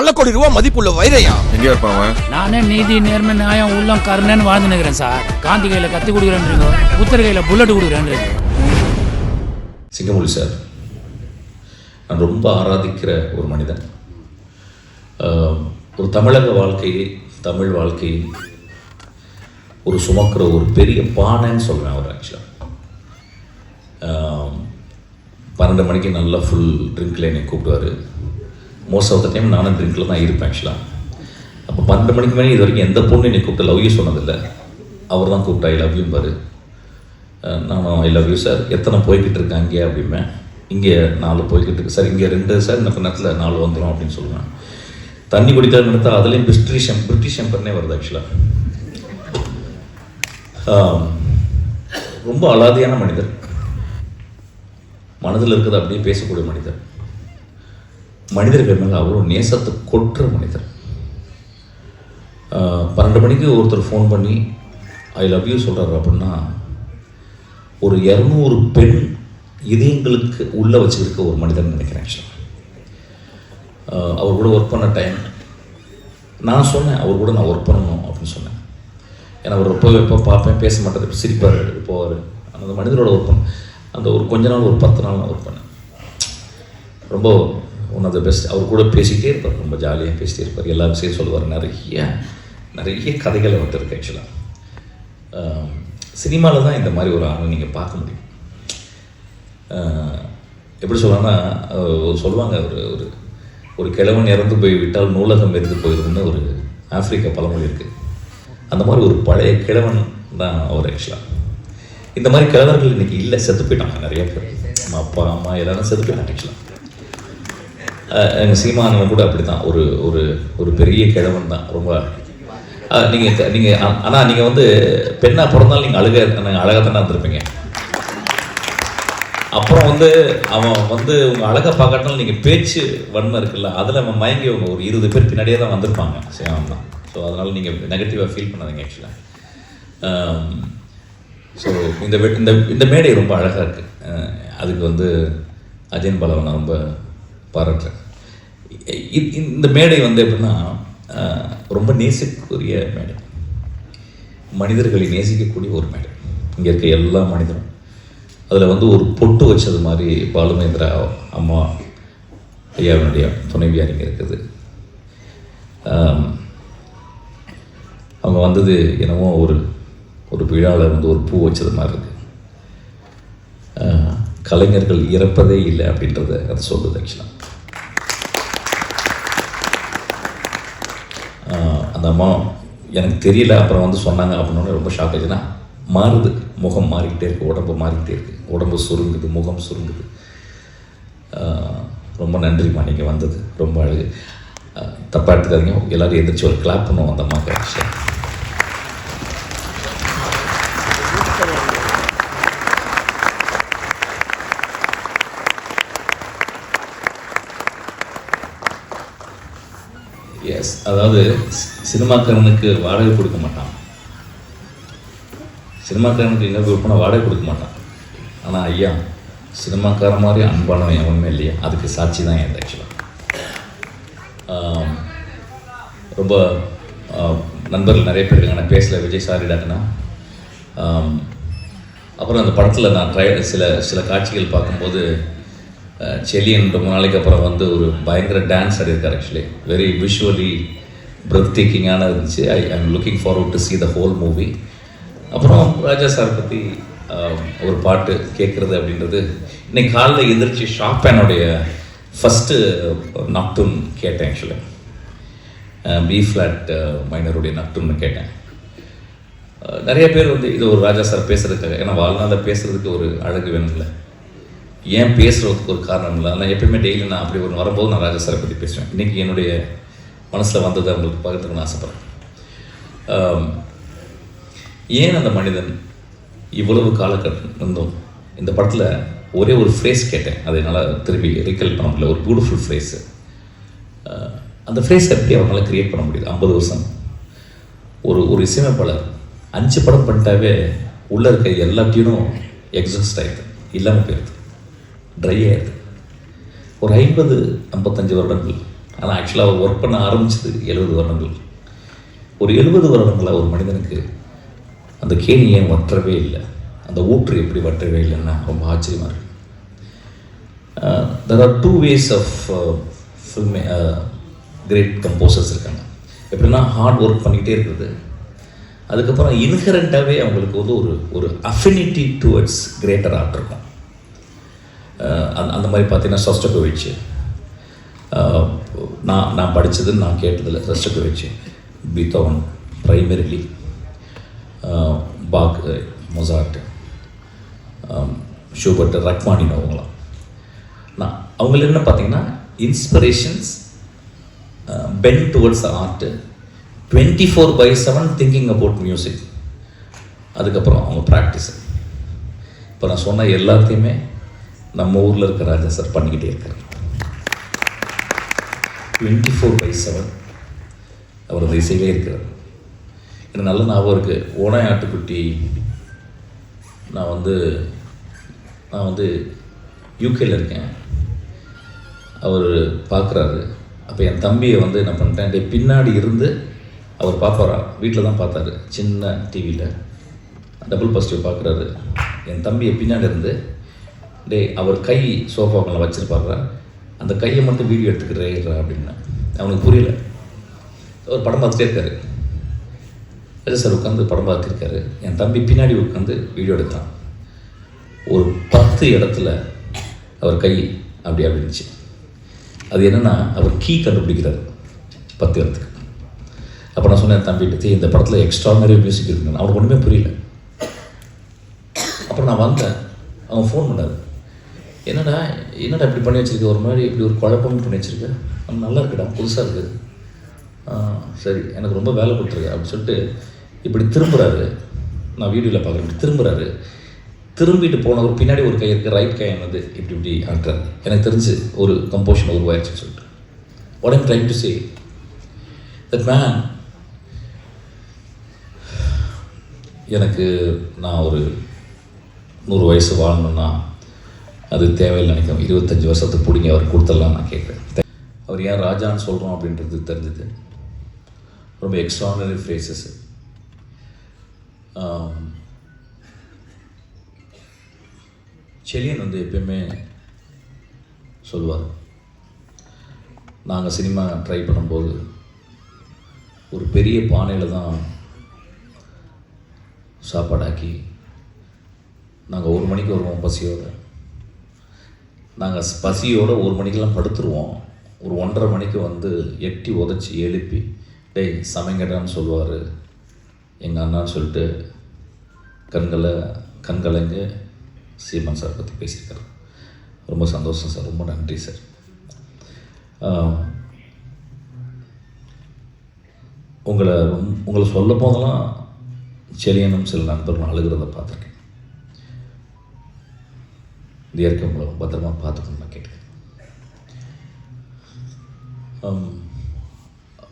பல கோடி ரூபாய் மதிப்புள்ள வைரையா எங்க இருப்பான் அவன்? நானே நீதி நேர்மை நியாயம் உள்ளம் கருணைன்னு வாழ்ந்து நிற்கிறேன் சார். காந்தி கையில கத்தி கொடுக்குறேன்றீங்க. புத்தர் கையில புல்லட் கொடுக்குறேன்றீங்க. சிங்கமொழி சார் நான் ரொம்ப ஆராதிக்கிற ஒரு மனிதன். ஒரு தமிழக வாழ்க்கையை தமிழ் வாழ்க்கையை ஒரு சுமக்கிற ஒரு பெரிய பானைன்னு சொல்லுவேன் அவர் ஆக்சுவலாக பன்னெண்டு மணிக்கு நல்லா ஃபுல் ட்ரிங்க்கில் என்னை கூப்பிடுவார். மோஸ்ட் ஆஃப் த டைம் நானும் ட்ரிங்கில் தான் இருப்பேன் ஆக்சுவலாக அப்போ பன்னெண்டு மணிக்கு மேலே இது வரைக்கும் எந்த பொண்ணு என்னை கூப்பிட்டு லவ் யூ சொன்னதில்லை. அவர் தான் கூப்பிட்டா ஐ லவ் யூ பாரு. நானும் ஐ லவ் யூ சார். எத்தனை போய்கிட்டு இருக்கு அங்கே அப்படிம்பேன். இங்கே நாலு போய்கிட்டு இருக்கு. சார் இங்கே ரெண்டு சார் இன்னும் நேரத்தில் நாலு வந்துடும் அப்படின்னு சொல்லுவேன். தண்ணி குடிக்காத நினைத்தா அதுலேயும் பிரிட்டிஷ் எம் பிரிட்டிஷ் எம்பர்னே வருது ஆக்சுவலாக ரொம்ப அலாதியான மனிதர். மனதில் இருக்கிறது அப்படியே பேசக்கூடிய மனிதர். மனிதர்கள் மேலே அவ்வளோ நேசத்தை கொட்டுற மனிதர். பன்னெண்டு மணிக்கு ஒருத்தர் ஃபோன் பண்ணி ஐ லவ் யூ சொல்கிறாரு அப்படின்னா ஒரு இரநூறு பெண் இதயங்களுக்கு உள்ளே வச்சுருக்க ஒரு மனிதன் நினைக்கிறேன் ஆக்சுவலாக அவர் கூட ஒர்க் பண்ண டைம் நான் சொன்னேன் அவர் கூட நான் ஒர்க் பண்ணணும் அப்படின்னு சொன்னேன். ஏன்னா அவர் எப்போ எப்போ பார்ப்பேன் பேச மாட்டேன் சிரிப்பார் போவார். அந்த மனிதரோட ஒர்க் பண்ண அந்த ஒரு கொஞ்ச நாள் ஒரு பத்து நாள் நான் ஒர்க் பண்ணேன். ரொம்ப ஒன் ஆஃப் த பெஸ்ட் அவர் கூட பேசிகிட்டே இருப்பார். ரொம்ப ஜாலியாக பேசிட்டே இருப்பார். எல்லா விஷயம் சொல்லுவார் நிறைய நிறைய கதைகள் வந்துருக்கு ஆக்சுவலாக சினிமாவில் தான் இந்த மாதிரி ஒரு ஆளை நீங்கள் பார்க்க முடியும். எப்படி சொல்லலாம்னா சொல்லுவாங்க ஒரு ஒரு ஒரு கிழவன் இறந்து போய் விட்டால் நூலகம் இருந்து போயிருதுன்னு ஒரு ஆப்பிரிக்க பழமொழி இருக்குது அந்த மாதிரி ஒரு பழைய கிழவன் தான் அவர் ஆக்சுவலாக இந்த மாதிரி கிழவர்கள் இன்றைக்கி இல்லை செத்து போயிட்டாங்க நிறைய பேர். அம்மா அப்பா அம்மா எல்லாரும் செத்து போயிட்டாங்க ஆக்சுவலாக எங்கள் சீமானவன் கூட அப்படி தான் ஒரு ஒரு ஒரு பெரிய கிழவன் தான் ரொம்ப நீங்கள் நீங்கள் ஆனால் நீங்கள் வந்து பெண்ணாக பிறந்தாலும் நீங்கள் அழுக நாங்கள் அழகாக தானே இருந்திருப்பீங்க. அப்புறம் வந்து அவன் வந்து உங்கள் அழகை பார்க்காட்டாலும் நீங்கள் பேச்சு வன்மை இருக்குல்ல அதில் அவன் மயங்கி அவங்க ஒரு இருபது பேர் பின்னாடியே தான் வந்திருப்பாங்க சேவன் தான். ஸோ அதனால் நீங்கள் நெகட்டிவாக ஃபீல் பண்ணாதீங்க ஆக்சுவலாக ஸோ இந்த இந்த இந்த மேடை ரொம்ப அழகாக இருக்குது அதுக்கு வந்து அஜயன் பாலாவை நான் ரொம்ப பாராட்டுறேன். இந்த மேடை வந்து எப்படின்னா ரொம்ப நேசிக்கக்கூடிய மேடை. மனிதர்களை நேசிக்கக்கூடிய ஒரு மேடை. இங்கே இருக்க எல்லா மனிதரும். அதில் வந்து ஒரு பொட்டு வச்சது மாதிரி பாலுமேந்திரா அம்மா ஐயாவினுடைய துணைவியார் இங்கே இருக்குது. அவங்க வந்தது என்னவோ ஒரு ஒரு விழாவில் வந்து ஒரு பூ வச்சது மாதிரி இருக்கு. கலைஞர்கள் இறப்பதே இல்லை அப்படின்றத அது சொல்லுது ஆக்சுவலாக அந்த அம்மா எனக்கு தெரியல அப்புறம் வந்து சொன்னாங்க அப்படின்னு ரொம்ப ஷாக் ஆச்சுன்னா மாறுது. முகம் மாறிக்கிட்டே இருக்குது உடம்பு மாறிக்கிட்டே இருக்குது உடம்பு சுருங்குது முகம் சுருங்குது. ரொம்ப நன்றிம்மா நீங்கள் வந்தது. ரொம்ப அழகு. தப்பாக தப்பா எடுத்துக்காதீங்க. எல்லோரும் எந்திரிச்சு ஒரு கிளாப் பண்ணுவோம் அந்த அம்மாவுக்கு ஆக்சுவலாக எஸ் அதாவது சினிமாக்காரனுக்கு வாடகை கொடுக்க மாட்டான். சினிமாக்காரனுக்கு எங்கே கொடுப்பனா வாடகை கொடுக்க மாட்டான். ஆனால் ஐயா சினிமாக்காரன் மாதிரி அன்பானவன் எவனுமே இல்லையா. அதுக்கு சாட்சி தான் என் ஆக்சுவலாக ரொம்ப நண்பர்கள் நிறைய பேர் இருக்காங்க. நான் பேசல விஜய் சாரிடாங்கன்னா அப்புறம் அந்த படத்தில் நான் ட்ரை சில சில காட்சிகள் பார்க்கும்போது செலியன் ரொம்ப நாளைக்கு அப்புறம் வந்து ஒரு பயங்கர டான்ஸ் ஆடியிருக்கார் ஆக்சுவலி வெரி விஷுவலி பிரத் டேக்கிங்கான இருந்துச்சு. I I'm looking forward to see the whole movie அப்புறம் ராஜா சார் பற்றி ஒரு பாட்டு கேட்குறது அப்படின்றது இன்னைக்கு காலைல எந்திரிச்சு ஷாப்பேனுடைய ஃபஸ்ட்டு நக்டூன் கேட்டேன் ஆக்சுவலி பி ஃப்ளாட் மைனருடைய நக்டூன்னு கேட்டேன். நிறைய பேர் வந்து இது ஒரு ராஜா சார் பேசுறதுக்காக ஏன்னா வாழ்நாளில் பேசுறதுக்கு ஒரு அழகு வேணும்ல. ஏன் பேசுகிறதுக்கு ஒரு காரணம் இல்லை? ஆனால் எப்பயுமே டெய்லி நான் அப்படி ஒரு வரும்போது நான் ராஜா சாரை பற்றி பேசுவேன். இன்னைக்கு என்னுடைய மனசில் வந்ததை அவங்களுக்கு பகிர்ந்துக்கணும்னு ஆசைப்பட்றேன். ஏன் அந்த மனிதன் இவ்வளவு காலக்கட்டம் இருந்தும் இந்த படத்தில் ஒரே ஒரு ஃப்ரேஸ் கேட்டேன். அதை என்னால் திரும்பி ரீகல் பண்ண முடியல. ஒரு பியூட்டிஃபுல் ஃப்ரேஸு அந்த ஃப்ரேஸை எப்படி அவனால் கிரியேட் பண்ண முடியுது? ஐம்பது வருஷம். ஒரு ஒரு இசையமைப்பாளர் அஞ்சு படம் பண்ணிட்டாவே உள்ளே இருக்க எல்லாத்தையும் எக்ஸாஸ்ட் ஆகிடுது இல்லாமல் போயிடுது. ட்ரை ஆயிடுது ஒரு ஐம்பது ஐம்பத்தஞ்சு வருடங்கள். ஆனால் ஆக்சுவலாக அவர் ஒர்க் பண்ண ஆரம்பிச்சது எழுபது வருடங்கள். ஒரு எழுபது வருடங்களாக ஒரு மனிதனுக்கு அந்த கேணி ஏன் வற்றவே இல்லை? அந்த ஊற்று எப்படி வற்றவே இல்லைன்னா ரொம்ப ஆச்சரியமாக இருக்கு. There are two ways of ஃபில்மே great composers இருக்காங்க. எப்படின்னா ஹார்ட் ஒர்க் பண்ணிக்கிட்டே இருக்கிறது. அதுக்கப்புறம் இன்ஹரண்ட்டாகவே அவங்களுக்கு வந்து ஒரு ஒரு அஃபினிட்டி டுவர்ட்ஸ் கிரேட்டர் ஆர்ட் இருக்கும். அந்த அந்த மாதிரி பார்த்தீங்கன்னா சொஸ்டகோவிச் நான் நான் படித்தது நான் கேட்டதில் Shostakovich Beethoven primarily Bach Mozart Schubert Rachmaninoff அவங்களாம் நான் அவங்கள என்ன பார்த்தீங்கன்னா inspirations pen towards art twenty four by seven thinking about music அதுக்கப்புறம் அவங்க ப்ராக்டிஸ் இப்போ நான் சொன்ன எல்லாத்தையுமே நம்ம ஊரில் இருக்க ராஜா சார் பண்ணிக்கிட்டே இருக்கார். டுவெண்ட்டி ஃபோர் பை செவன் அவர் அந்த இசையிலே இருக்கிறார். எனக்கு நல்ல ஞாபகம் இருக்குது ஓனாய் ஆட்டுக்குட்டி நான் வந்து நான் வந்து யூகேயில் இருக்கேன். அவர் பார்க்குறாரு. அப்போ என் தம்பியை வந்து என்ன பண்ணிட்டேன் டேய் பின்னாடி இருந்து அவர் பார்ப்பாரா? வீட்டில் தான் பார்த்தாரு. சின்ன டிவியில் டபுள் பாசிட்டிவ் பார்க்குறாரு. என் தம்பியை பின்னாடி இருந்து டேய் அவர் கை சோஃபாக்களை வச்சுருப்பாரா அந்த கையை மட்டும் வீடியோ எடுத்துக்கிறேன் அப்படின்னா. அவனுக்கு புரியல. அவர் படம் பார்த்துட்டே இருக்காரு. ராஜா சார் உட்காந்து படம் பார்த்துருக்காரு என் தம்பி பின்னாடி உட்காந்து வீடியோ எடுத்தான். ஒரு பத்து இடத்துல அவர் கை அப்படி அப்படி இருந்துச்சு அது என்னன்னா அவர் கீ கண்டுபிடிக்கிறாரு. பத்து இடத்துக்கு. அப்போ நான் சொன்னேன் தம்பிட்டு "தே, இந்த படத்தில் எக்ஸ்ட்ரானரி மியூசிக் இருக்குங்க அவனுக்கு ஒன்றுமே புரியல. அப்புறம் நான் வந்தேன். அவன் ஃபோன் பண்ணார். என்னடா என்னடா இப்படி பண்ணி வச்சிருக்க? ஒரு மாதிரி இப்படி ஒரு குழப்பம் பண்ணி வச்சிருக்க? நல்லா இருக்குடா புதுசாக இருக்குது சரி எனக்கு ரொம்ப வேலை கொடுத்துருக்கு அப்படின்னு சொல்லிட்டு இப்படி திரும்புகிறாரு நான் வீடியோவில் பார்க்குறேன். இப்படி திரும்புறாரு. திரும்பிட்டு போனவர் பின்னாடி ஒரு கை இருக்குது ரைட் கை என்னது? இப்படி இப்படி ஆட்டுறாரு எனக்கு தெரிஞ்சு ஒரு கம்போஷன் உருவாயிடுச்சுன்னு சொல்லிட்டு. What I'm to say that that எனக்கு நான் ஒரு நூறு வயசு வாழணுன்னா அது தேவையில்லை நினைக்கும் இருபத்தஞ்சி வருஷத்துக்கு பிடிங்க அவர் கொடுத்துடலாம் நான் கேட்குறேன். அவர் ஏன் ராஜான்னு சொல்கிறோம் அப்படின்றது தெரிஞ்சது. ரொம்ப எக்ஸ்ட்ரானரி ஃப்ரேசஸ் செலியன் வந்து எப்பயுமே சொல்லுவார். நாங்கள் சினிமா ட்ரை பண்ணும்போது ஒரு பெரிய பானையில் தான் சாப்பாடாக்கி நாங்கள் ஒரு மணிக்கு வருவோம் பசியோடு. நாங்கள் பசியோடு ஒரு மணிக்கெல்லாம் படுத்துருவோம். ஒரு ஒன்றரை மணிக்கு வந்து எட்டி உதச்சி எழுப்பி டேய் சமைங்கடான்னு சொல்லுவார். எங்கள் அண்ணான்னு சொல்லிட்டு கண்களை கண்கலங்க சீமான் சார் பற்றி பேசியிருக்காரு. ரொம்ப சந்தோஷம் சார். ரொம்ப நன்றி சார். உங்களை உங்களை சொல்ல போதெல்லாம் செலியனும் சில நண்பர்கள் அழுகிறத பார்த்துருக்கேன். இந்த இயற்கை மூலம் பத்திரமா பார்த்துக்கணும் நான் கேட்டுக்கிறேன்.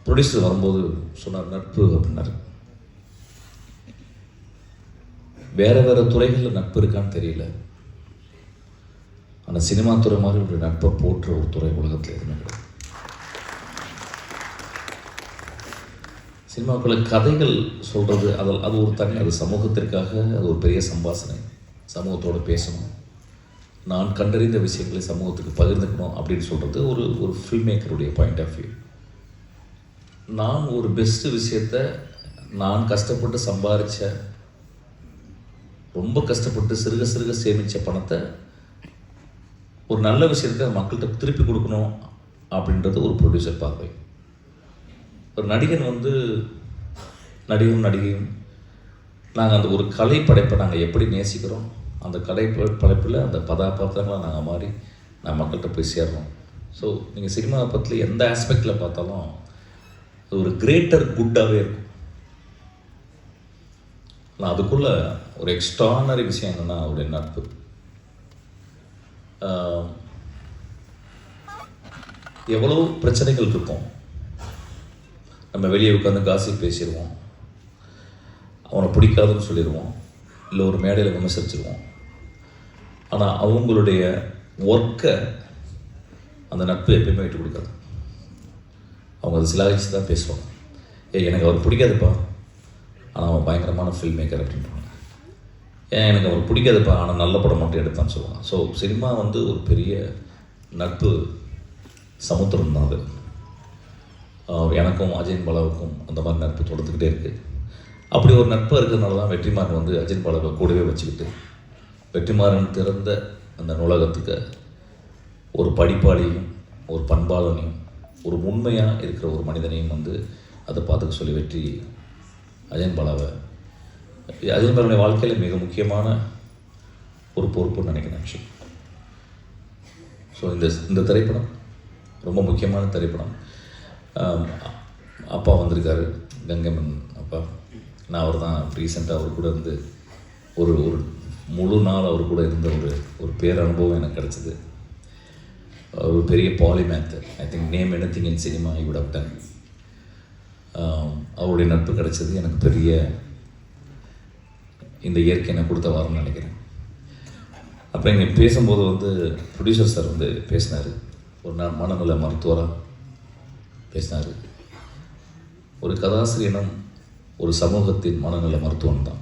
ப்ரொடியூசர் வரும்போது சொன்னார் நட்பு அப்படின்னாரு. வேறு வேறு துறைகளில் நட்பு இருக்கான்னு தெரியல. ஆனால் சினிமா துறை மாதிரி ஒரு நட்பை போற்ற ஒரு துறை உலகத்தில் எதுவுமே கிடையாது. சினிமாக்குள்ள கதைகள் சொல்கிறது அதில் அது ஒரு தனி அது சமூகத்திற்காக அது ஒரு பெரிய சம்பாசனை. சமூகத்தோடு பேசணும். நான் கண்டறிந்த விஷயங்களை சமூகத்துக்கு பகிர்ந்துக்கணும் அப்படின்னு சொல்கிறது ஒரு ஒரு ஃபில்ம் மேக்கருடைய பாயிண்ட் ஆஃப் வியூ நான் ஒரு பெஸ்ட்டு விஷயத்த நான் கஷ்டப்பட்டு சம்பாதிச்ச ரொம்ப கஷ்டப்பட்டு சிறுக சிறுக சேமித்த பணத்தை ஒரு நல்ல விஷயத்தை மக்கள்கிட்ட திருப்பி கொடுக்கணும் அப்படின்றது ஒரு ப்ரொடியூசர் பார்வை. ஒரு நடிகன் வந்து நடிகரும் நடிகையும் நாங்கள் அந்த ஒரு கலை படைப்பை நாங்கள் எப்படி நேசிக்கிறோம் அந்த கலை படைப்பில் அந்த பதாபாத்திரங்களை நாங்கள் மாறி நான் மக்கள்கிட்ட போய் சேர்றோம் ஸோ நீங்கள் சினிமா பற்றி எந்த ஆஸ்பெக்டில் பார்த்தாலும் அது ஒரு கிரேட்டர் குட்டாகவே இருக்கும். ஆனால் அதுக்குள்ள ஒரு எக்ஸ்ட்ரானரி விஷயம் என்னென்னா அவருடைய நட்பு எவ்வளோ பிரச்சனைகள் இருக்கும். நம்ம வெளியே உட்காந்து காசி பேசிடுவோம். அவனை பிடிக்காதுன்னு சொல்லிடுவோம். இல்லை ஒரு மேடையில் விமர்சிச்சிருவோம். ஆனால் அவங்களுடைய ஒர்க்கை அந்த நட்பு எப்பயுமே விட்டு கொடுக்காது. அவங்க அதை சிலாகிச்சு தான் பேசுவாங்க. ஏய் எனக்கு அவர் பிடிக்காதுப்பா. ஆனால் அவன் பயங்கரமான ஃபில்ம் மேக்கர் அப்படின்றாங்க. ஏன் எனக்கு அவர் பிடிக்காதுப்பா. ஆனால் நல்ல படம் மட்டும் எடுத்தான்னு சொல்லுவாங்க. ஸோ சினிமா வந்து ஒரு பெரிய நட்பு சமுத்திரம் தான் அது. எனக்கும் அஜயன் பாலாவுக்கும் அந்த மாதிரி நட்பு தொடர்ந்துக்கிட்டே இருக்குது அப்படி ஒரு நட்பு இருக்கிறதுனால தான் வெற்றிமாறன் வந்து அஜித் பாலாவை கூடவே வச்சுக்கிட்டு வெற்றிமாறன் திறந்த அந்த நூலகத்துக்கு ஒரு படிப்பாளியும் ஒரு பண்பாளனையும் ஒரு உண்மையாக இருக்கிற ஒரு மனிதனையும் வந்து அதை பார்த்துக்க சொல்லி வெற்றி அஜயன் பாலாவை அஜயன் பாலாவுடைய வாழ்க்கையில் மிக முக்கியமான ஒரு பொறுப்புன்னு நினைக்கிறேன் விஷயம். ஸோ இந்த இந்த திரைப்படம் ரொம்ப முக்கியமான திரைப்படம். அப்பா வந்திருக்காரு கங்கம்மன் அப்பா. நான் அவர் தான் ரீசெண்டாக அவர் கூட இருந்து ஒரு ஒரு முழு நாள் அவர் கூட இருந்த ஒரு ஒரு பேரனுபவம் எனக்கு கிடச்சிது. ஒரு பெரிய polymath I think name any in cinema I விட் டன் அவருடைய நட்பு கிடச்சது. எனக்கு பெரிய இந்த இயற்கை எனக்கு கொடுத்த வாரம்னு நினைக்கிறேன். அப்போ இங்கே பேசும்போது வந்து ப்ரொடியூசர் சார் வந்து பேசினார். ஒரு நாள் மனநல மருத்துவராக பேசினார். ஒரு கதாசிரியனும் ஒரு சமூகத்தின் மனநல மருத்துவம் தான்.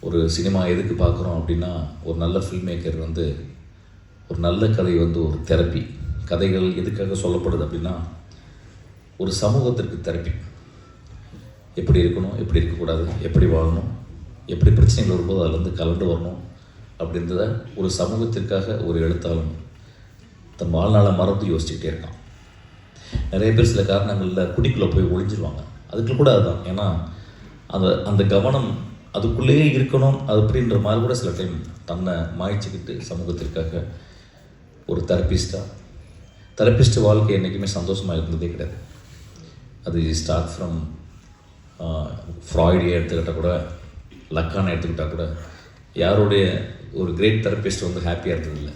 ஒரு சினிமா எதுக்கு பார்க்குறோம் அப்படின்னா ஒரு நல்ல ஃபில்ம் மேக்கர் வந்து ஒரு நல்ல கதை வந்து ஒரு தெரப்பி கதைகள் எதுக்காக சொல்லப்படுது அப்படின்னா ஒரு சமூகத்திற்கு தெரப்பி எப்படி இருக்கணும் எப்படி இருக்கக்கூடாது எப்படி வாழணும் எப்படி பிரச்சனைகள் வரும்போது அதுலேருந்து கலந்து வரணும் அப்படின்றத ஒரு சமூகத்திற்காக ஒரு எழுத்தாளன் தன் வாழ்நாளை மறந்து யோசிச்சுக்கிட்டே இருக்கான். நிறைய பேர் சில காரணங்களில் குடிக்குள்ளே போய் ஒழிஞ்சிருவாங்க அதுக்கு கூட அதுதான். ஏன்னா அந்த அந்த கவனம் அதுக்குள்ளேயே இருக்கணும் அது அப்படின்ற மாதிரி கூட சில டைம் தன்னை மாய்ச்சிக்கிட்டு சமூகத்திற்காக ஒரு தெரப்பிஸ்டாக தெரப்பிஸ்ட் வாழ்க்கை என்றைக்குமே சந்தோஷமாக இருந்ததே கிடையாது. அது ஸ்டார்ட் ஃப்ரம் ஃப்ராய்டியை எடுத்துக்கிட்டால் கூட லக்கானை எடுத்துக்கிட்டால் கூட யாருடைய ஒரு கிரேட் தெரப்பிஸ்ட் வந்து ஹாப்பியாக இருந்ததில்லை.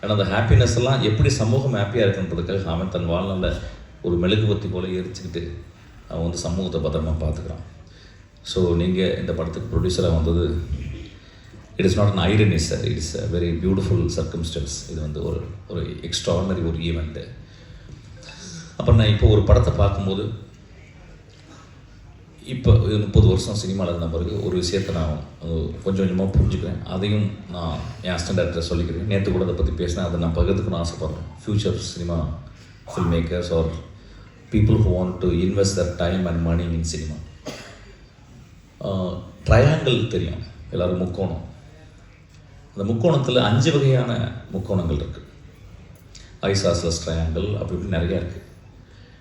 ஏன்னா அந்த ஹாப்பினஸ் எல்லாம் எப்படி சமூகம் ஹாப்பியாக இருக்குன்றதுக்காக அவன் தன் வாழ்நாளில் ஒரு மெழுகுபத்தி போல எரிச்சுக்கிட்டு அவன் வந்து சமூகத்தை பத்திரமாக பார்த்துக்கிறான். ஸோ நீங்கள் இந்த படத்துக்கு ப்ரொடியூசராக வந்தது it is not an irony sir it is a very beautiful circumstance இது வந்து ஒரு ஒரு எக்ஸ்ட்ரானரி ஒரு ஈவெண்ட்டு அப்புறம் நான் இப்போ ஒரு படத்தை பார்க்கும்போது இப்போ முப்பது வருஷம் சினிமாவில் இருந்த பிறகு ஒரு விஷயத்தை நான் கொஞ்சம் கொஞ்சமாக புரிஞ்சுக்கிறேன். அதையும் நான் என் அசிஸ்டன்ட் சொல்லிக்கிறேன். நேற்று கூட அதை பற்றி பேசினேன் அதை நான் பகிர்ந்துக்கணும்னு ஆசைப்பட்றேன். Future cinema film makers are people who want to invest their time and money in cinema triangle தெரியும். எல்லோரும் முக்கோணம். அந்த முக்கோணத்தில் அஞ்சு வகையான முக்கோணங்கள் இருக்குது ஐசாசஸ் ட்ரையாங்கிள் அப்படி இப்படி நிறையா இருக்குது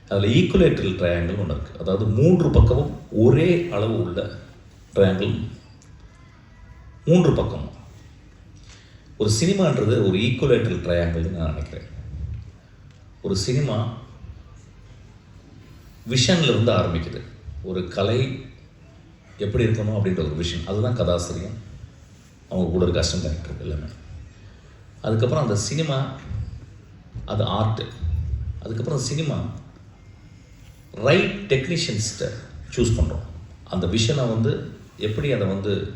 அதில் ஈக்குலேட்டரல் ட்ரையாங்கிள் ஒன்று இருக்குது அதாவது மூன்று பக்கமும் ஒரே அளவு உள்ள ட்ரையாங்கிள் மூன்று பக்கமும் ஒரு சினிமான்றது ஒரு ஈக்குலேட்டரல் ட்ரையாங்கிள்னு நான் நினைக்கிறேன். ஒரு சினிமா விஷன்லேருந்து ஆரம்பிக்குது. ஒரு கலை எப்படி இருக்கணும் அப்படின்ற ஒரு விஷன். அதுதான் கதாசிரியம். அவங்க கூட இருக்க அசிஸ்டன்ட் டைரக்டர் எல்லாமே. அதுக்கப்புறம் அந்த சினிமா அது ஆர்ட்டு அதுக்கப்புறம் சினிமா ரைட் டெக்னீஷியன்ஸ்கிட்ட சூஸ் பண்ணுறோம் அந்த விஷனை வந்து எப்படி அதை வந்து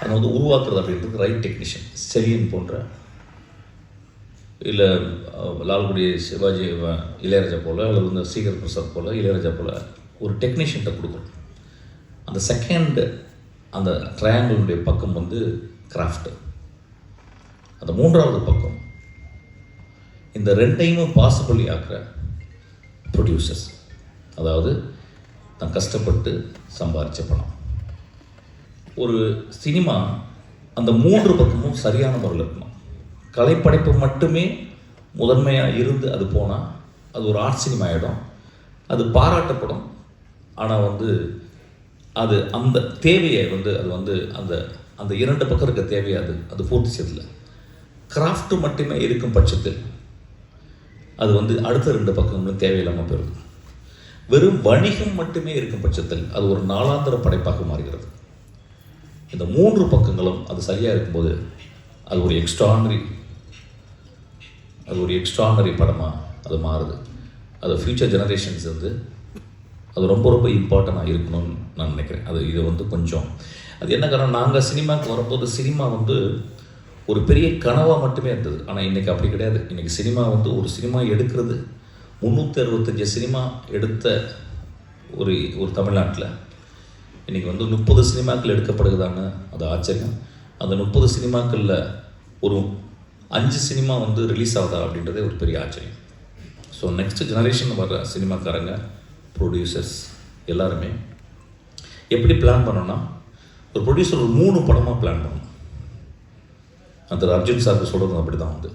அதை வந்து உருவாக்குறது அப்படின்றது ரைட் டெக்னீஷியன் செலியன் போன்ற இல்லை லால்குடி சிவாஜி இளையராஜா போல் அல்லது வந்து சீகர் பிரசாத் போல் இளையராஜா போல் ஒரு டெக்னீஷியன்ட்ட கொடுக்கணும். அந்த செகண்ட் அந்த ட்ரையாங்கிளுடைய பக்கம் வந்து கிராஃப்ட்டு அந்த மூன்றாவது பக்கம் இந்த ரெண்டையும் பாசிபிள் ஆக்கிற ப்ரொடியூசர்ஸ் அதாவது நான் கஷ்டப்பட்டு சம்பாரிச்ச பணம். ஒரு சினிமா அந்த மூன்று பக்கமும் சரியான முறையில் இருக்கணும். கலைப்படைப்பு மட்டுமே முதன்மையாக இருந்து அது போனால் அது ஒரு ஆர்ட் சினிமா ஆகிடும் அது பாராட்டப்படும். ஆனால் வந்து அது அந்த தேவையை வந்து அது வந்து அந்த அந்த இரண்டு பக்கம் இருக்க தேவையை அது அது பூர்த்தி செய்யல கிராஃப்ட் மட்டுமே இருக்கும் பட்சத்தில் அது வந்து அடுத்த ரெண்டு பக்கங்களும் தேவையில்லாமல் போயிடுது. வெறும் வணிகம் மட்டுமே இருக்கும் பட்சத்தில் அது ஒரு நாளாந்திர படைப்பாக மாறுகிறது. இந்த மூன்று பக்கங்களும் அது சரியாக இருக்கும்போது அது ஒரு எக்ஸ்ட்ரானரி அது ஒரு எக்ஸ்ட்ரானரி படமாக அது மாறுது. அது ஃப்யூச்சர் ஜெனரேஷன்ஸ் வந்து அது ரொம்ப ரொம்ப இம்பார்ட்டண்ட்டாக இருக்கணும்னு நான் நினைக்கிறேன். அது இது வந்து கொஞ்சம். அது என்ன காரணம்? நாங்கள் சினிமாவுக்கு வரும்போது சினிமா வந்து ஒரு பெரிய கனவாக மட்டுமே இருந்தது. ஆனால் இன்றைக்கி அப்படி கிடையாது. இன்றைக்கி சினிமா வந்து ஒரு சினிமா எடுக்கிறது முந்நூற்றி அறுபத்தஞ்சு சினிமா எடுத்த ஒரு ஒரு தமிழ்நாட்டில். இன்றைக்கி வந்து முப்பது சினிமாக்கள் எடுக்கப்படுகுதான்னு அது ஆச்சரியம். அந்த முப்பது சினிமாக்களில் ஒரு அஞ்சு சினிமா வந்து ரிலீஸ் ஆகுதா அப்படின்றதே ஒரு பெரிய ஆச்சரியம். ஸோ நெக்ஸ்ட் ஜெனரேஷன் வர சினிமாக்காரங்க ப்ரொடியூசர்ஸ் எல்லாருமே எப்படி பிளான் பண்ணோன்னா ஒரு ப்ரொடியூசர் ஒரு மூணு படமாக பிளான் பண்ணணும். அந்த அர்ஜுன் சார் சொல்கிறது அப்படி தான் வந்து.